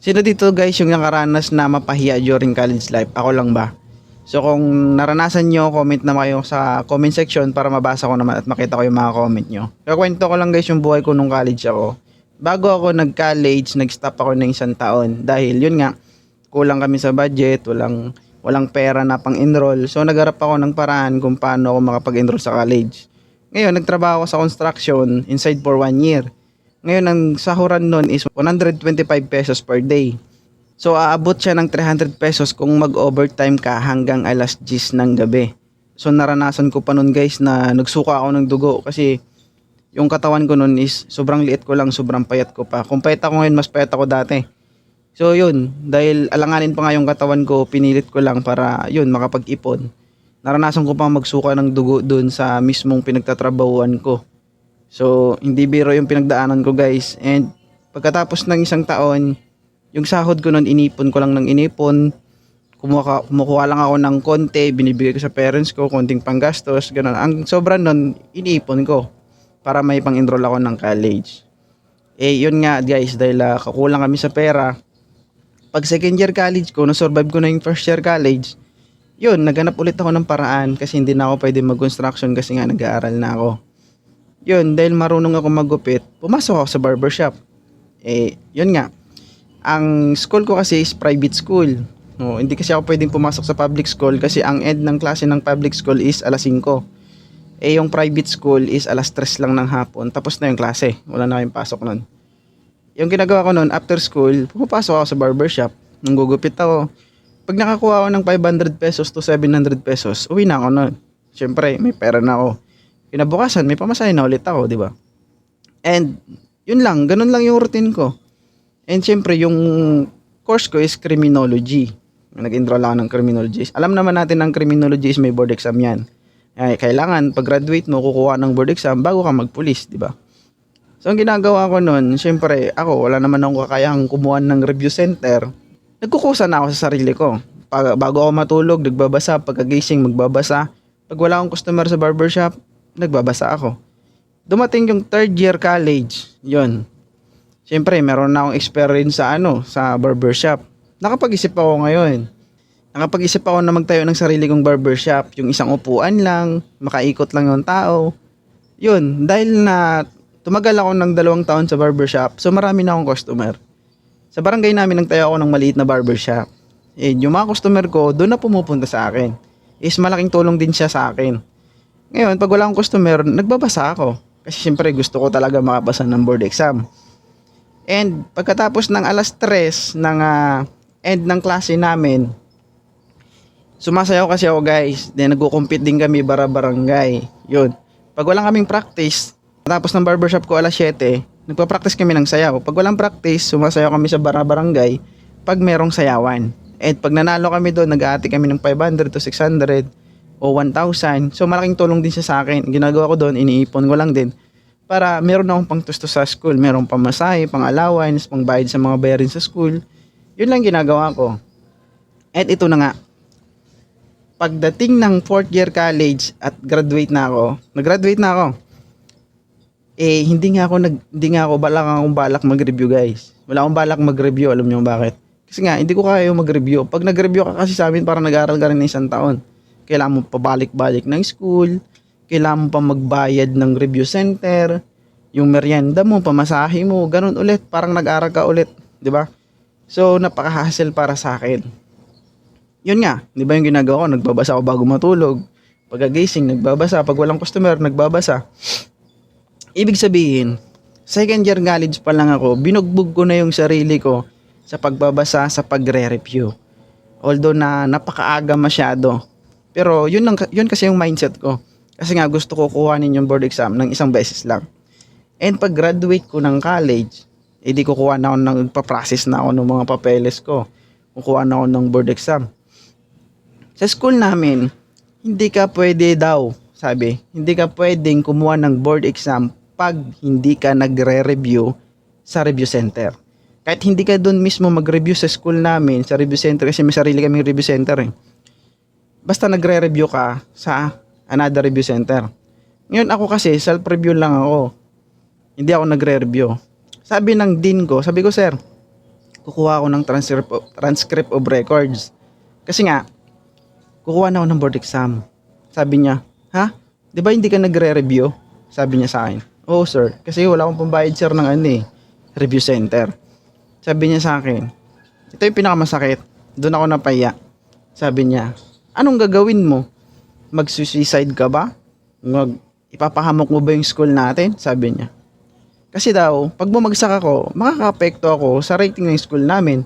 Sino dito guys yung nakaranas na mapahiya during college life? Ako lang ba? So kung naranasan nyo, comment na kayo sa comment section para mabasa ko naman at makita ko yung mga comment nyo. Kakwento ko lang guys yung buhay ko nung college ako. Bago ako nag-college, nag-stop ako ng isang taon. Dahil yun nga, kulang kami sa budget, walang walang pera na pang-enroll. So nagharap ako ng paraan kung paano ako makapag-enroll sa college. Ngayon, nagtrabaho ako sa construction inside for one year. Ngayon, ang sahuran nun is 125 pesos per day. So, aabot siya ng 300 pesos kung mag-overtime ka hanggang alas 10 ng gabi. So, naranasan ko pa nun guys na nagsuka ako ng dugo kasi yung katawan ko nun is sobrang liit ko lang, sobrang payat ko pa. Kung payat ako ngayon, mas payat ako dati. So, yun. Dahil alanganin pa nga yung katawan ko, pinilit ko lang para, yun, makapag-ipon. Naranasan ko pa magsuka ng dugo dun sa mismong pinagtatrabahuan ko. So, hindi biro yung pinagdaanan ko guys. And pagkatapos ng isang taon, yung sahod ko nun, inipon ko lang ng inipon. Kumuha, kumukuha lang ako ng konti, binibigay ko sa parents ko, konting panggastos, ganun. Ang sobra nun, inipon ko para may pang-enroll ako ng college. Eh, yun nga guys, dahil ah, kakulang kami sa pera. Pag second year college ko, na-survive ko na yung first year college, yun, naghanap ulit ako ng paraan kasi hindi na ako pwede mag-construction kasi nga nag-aaral na ako. Yun, dahil marunong ako magupit, pumasok ako sa barbershop. Eh, yun nga. Ang school ko kasi is private school. No, hindi kasi ako pwedeng pumasok sa public school kasi ang end ng klase ng public school is alas 5. Eh, yung private school is alas 3 lang ng hapon. Tapos na yung klase. Wala na kayong pasok nun. Yung ginagawa ko nun, after school, pumapasok ako sa barbershop. Nung gugupit ako. Pag nakakuha ako ng 500 pesos to 700 pesos, uwi na ako nun. Siyempre, may pera na ako. Kinabukasan, may pamasahe na ulit ako, di ba? And, yun lang, ganun lang yung routine ko. And syempre, yung course ko is criminology. Nag-enroll ako ng criminology. Alam naman natin ang criminology is may board exam yan. Ay, kailangan, pag graduate mo, kukuha ng board exam bago ka magpulis, di ba? So, ang ginagawa ko nun, syempre, ako, wala naman akong kakayang kumuha ng review center. Nagkukusa na ako sa sarili ko. Pag, bago ako matulog, nagbabasa. Pagkagising, magbabasa. Pag wala akong customer sa barbershop, nagbabasa ako. Dumating yung third year college, yon. Siyempre, meron na akong experience sa ano, sa barbershop. Nakapag-isip ako ngayon. Nakapag-isip ako na magtayo ng sarili kong barbershop. Yung isang upuan lang, makaikot lang yung tao. Yun, dahil na tumagal ako ng dalawang taon sa barbershop, so marami na akong customer. Sa barangay namin, nagtayo ako ng maliit na barbershop. Eh, yung mga customer ko, doon na pumupunta sa akin. Is malaking tulong din siya sa akin. Ngayon, pag wala akong customer, nagbabasa ako. Kasi siyempre gusto ko talaga makapasa ng board exam. And pagkatapos ng alas 3 ng ah, end ng klase namin, sumasayaw kasi ako guys. Then nagko-compete din kami bara barangay. Yun. Pag walang kaming practice, tapos ng barbershop ko alas 7, nagpa-practice kami ng sayaw. Pag walang practice, sumasayaw kami sa bara barangay pag merong sayawan. And pag nanalo kami doon, nag-aati kami ng 500 to 600 o 1,000. So malaking tulong din siya sa akin. Ginagawa ko doon, iniipon ko lang din para meron akong pangtusto sa school. Merong pamasahe, pang allowance, pang bayad sa mga bayarin sa school. Yun lang ginagawa ko. At ito na nga. Pagdating ng fourth year college at graduate na ako, nag-graduate na ako. Eh, hindi nga ako nag, hindi nga ako balak akong balak mag-review guys. Wala akong balak mag-review, alam niyo bakit? Kasi nga, hindi ko kaya mag-review. Pag nag-review ka kasi sa amin, parang nag-aaral ka rin ng isang taon. Kailangan mo pabalik-balik ng school, kailangan mo pa magbayad ng review center, yung merienda mo, pamasahe mo, ganun ulit, parang nag-aral ka ulit, di ba? So, napaka-hassle para sa akin. Yun nga, di ba yung ginagawa ko, nagbabasa ako bago matulog, pagkagising, nagbabasa, pag walang customer, nagbabasa. Ibig sabihin, second year college pa lang ako, binugbog ko na yung sarili ko sa pagbabasa, sa pagre-review. Although na napakaaga masyado. Pero yun, lang, yun kasi yung mindset ko. Kasi nga gusto ko kuhanin yung board exam ng isang beses lang. And pag graduate ko ng college, edi kukuha na ako ng, pa-process na ako ng mga papeles ko. Kukuha na ako ng board exam. Sa school namin, hindi ka pwede daw, sabi, hindi ka pwedeng kumuha ng board exam pag hindi ka nagre-review sa review center. Kahit hindi ka doon mismo mag-review sa school namin, sa review center, kasi may sarili kaming review center eh. Basta nagre-review ka sa another review center. Ngayon ako kasi, self-review lang ako. Hindi ako nagre-review. Sabi ng dean ko, sabi ko, sir, kukuha ako ng transcript of, transcript of records. Kasi nga, kukuha na ako ng board exam. Sabi niya, ha? Di ba hindi ka nagre-review? Sabi niya sa akin. Oo sir, kasi wala akong pambayad sir ng ano eh, review center. Sabi niya sa akin, ito yung pinakamasakit. Doon ako napaya. Sabi niya, anong gagawin mo? Mag-suicide ka ba? Mag ipapahamok mo ba yung school natin? Sabi niya. Kasi daw, pag bumagsak ako, makaka-apekto ako sa rating ng school namin.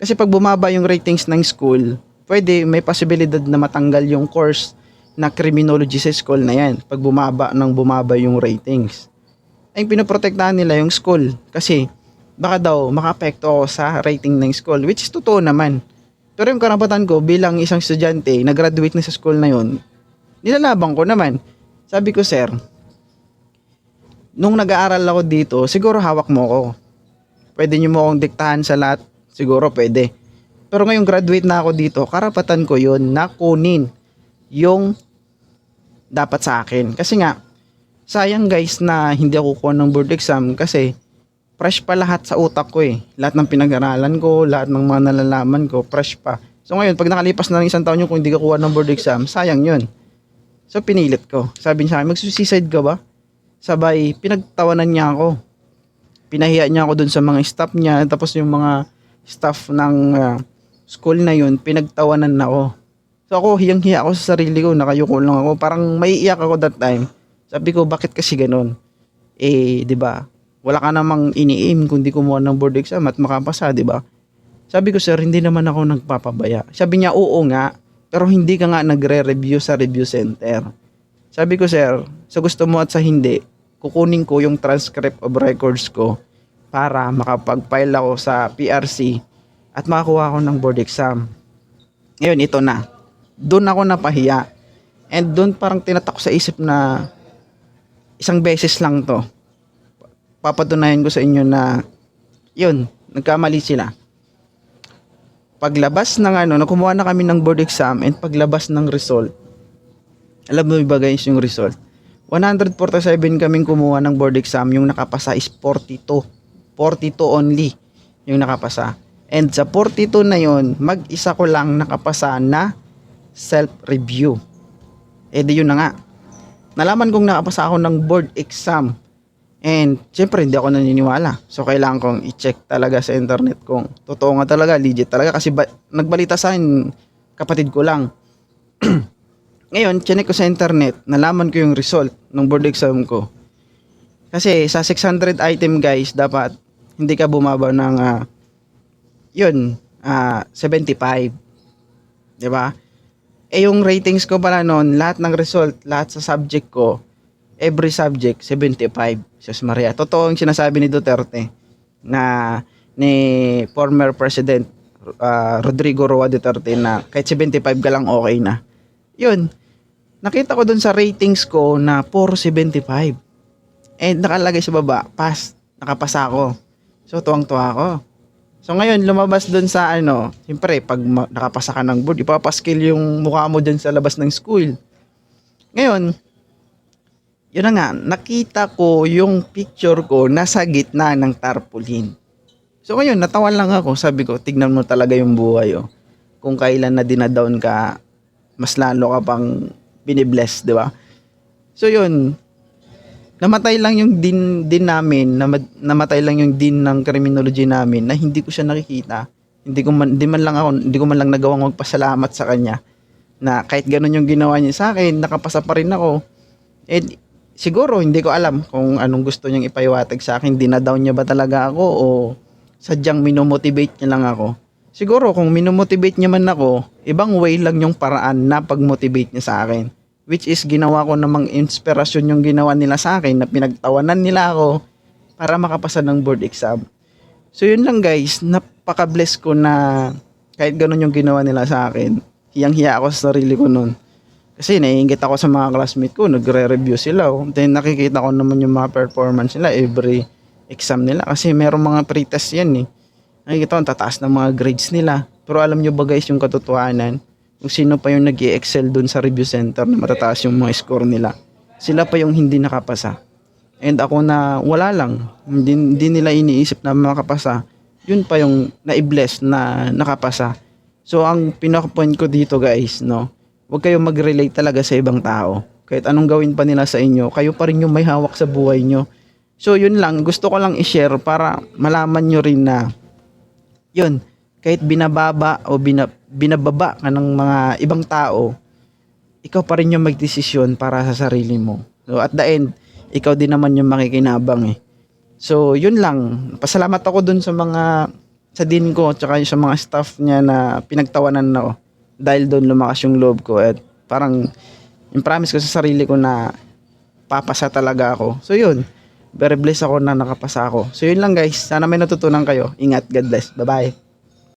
Kasi pag bumaba yung ratings ng school, pwede may posibilidad na matanggal yung course na criminology sa school na yan. Pag bumaba ng bumaba yung ratings. Ay pinoprotektahan nila yung school. Kasi baka daw makapekto ako sa rating ng school. Which is totoo naman. Pero yung karapatan ko bilang isang estudyante na graduate na sa school na yun, nilalabang ko naman. Sabi ko, sir, nung nag-aaral ako dito, siguro hawak mo ako. Pwede niyo mo akong diktahan sa lahat, siguro pwede. Pero ngayong graduate na ako dito, karapatan ko yun na kunin yung dapat sa akin. Kasi nga, sayang guys na hindi ako kuha ng board exam kasi fresh pa lahat sa utak ko eh. Lahat ng pinag-aralan ko, lahat ng mga nalalaman ko, fresh pa. So ngayon, pag nakalipas na ng isang taon yung kung hindi ka kuha ng board exam, sayang yun. So pinilit ko. Sabi niya sa akin, magsuicide ka ba? Sabay, pinagtawanan niya ako. Pinahiya niya ako dun sa mga staff niya, tapos yung mga staff ng ah, school na yun, pinagtawanan na ako. So ako, hiyang-hiya ako sa sarili ko, nakayuko lang ako. Parang maiiyak ako that time. Sabi ko, bakit kasi ganun? Eh, di ba? Wala ka namang ini-aim kung di kumuha ng board exam at makapasa, di ba? Sabi ko, sir, hindi naman ako nagpapabaya. Sabi niya, oo nga, pero hindi ka nga nagre-review sa review center. Sabi ko, sir, sa gusto mo at sa hindi, kukunin ko yung transcript of records ko para makapag-file ako sa PRC at makakuha ako ng board exam. Ngayon, ito na. Doon ako napahiya. And doon parang tinatak sa isip na isang beses lang to. Papatunayan ko sa inyo na yun, nagkamali sila. Paglabas ng ano, nakumuha na kami ng board exam and paglabas ng result, alam mo ba guys yung result? 147 kaming kumuha ng board exam, yung nakapasa is 42. 42 only yung nakapasa. And sa 42 na yon, mag-isa ko lang nakapasa na self-review. Eh di yun na nga. Nalaman kong nakapasa ako ng board exam. And syempre hindi ako naniniwala. So kailangan kong i-check talaga sa internet kung totoo nga talaga, legit talaga. Kasi ba- nagbalita sa akin, kapatid ko lang. Ngayon, chinek ko sa internet, nalaman ko yung result ng board exam ko. Kasi sa 600 item guys, dapat hindi ka bumaba ng ah, yun, ah 75. 'Di ba? Eh yung ratings ko pala noon, lahat ng result, lahat sa subject ko, every subject 75. Sus Maria, totoo yung sinasabi ni Duterte na ni former President ah, Rodrigo Roa Duterte na kahit 75 ka lang okay na. Yun, nakita ko dun sa ratings ko na 475. And nakalagay sa baba, pass, nakapasa ako. So tuwang-tuwa ako. So ngayon, lumabas dun sa ano, siyempre, pag nakapasa ka ng board, ipapaskill yung mukha mo dun sa labas ng school. Ngayon, yun na nga, nakita ko yung picture ko nasa gitna ng tarpaulin. So ngayon, natawan lang ako. Sabi ko, tignan mo talaga yung buhay, oh. Kung kailan na dinadown ka, mas lalo ka pang binibless, di ba? So yun, namatay lang yung din din namin, nama- namatay lang yung din ng criminology namin na hindi ko siya nakikita. Hindi ko man, hindi man lang ako, hindi ko man lang nagawang magpasalamat sa kanya na kahit ganun yung ginawa niya sa akin, nakapasa pa rin ako. And siguro hindi ko alam kung anong gusto niyang ipaiwatag sa akin, dinadown niya ba talaga ako o sadyang minomotivate niya lang ako. Siguro kung minomotivate niya man ako, ibang way lang yung paraan na pag-motivate niya sa akin. Which is ginawa ko namang inspirasyon yung ginawa nila sa akin na pinagtawanan nila ako para makapasa ng board exam. So yun lang guys, napaka-bless ko na kahit ganun yung ginawa nila sa akin, hiyang-hiya ako sa sarili ko nun. Kasi naiingit ako sa mga classmate ko, nagre-review sila. oh. Then nakikita ko naman yung mga performance nila every exam nila. Kasi merong mga pretest yan eh. Nakikita ko, ang tataas ng mga grades nila. Pero alam nyo ba guys yung katotohanan? Kung sino pa yung nag excel dun sa review center na matataas yung mga score nila. Sila pa yung hindi nakapasa. And ako na wala lang. Hindi, hindi nila iniisip na makapasa. yun pa yung na-bless na nakapasa. So ang pinaka-point ko dito guys, no, huwag kayong mag-relate talaga sa ibang tao. Kahit anong gawin pa nila sa inyo, kayo pa rin yung may hawak sa buhay nyo. So yun lang, gusto ko lang i-share para malaman nyo rin na yun, kahit binababa o bina, binababa ka ng mga ibang tao, ikaw pa rin yung magdesisyon para sa sarili mo. So at the end, ikaw din naman yung makikinabang eh. So yun lang, pasalamat ako dun sa mga sa din ko tsaka sa mga staff niya na pinagtawanan na ako dahil doon lumakas yung loob ko at parang yung promise ko sa sarili ko na papasa talaga ako. So yun, very blessed ako na nakapasa ako. So yun lang guys, sana may natutunan kayo. Ingat, God bless. Bye-bye.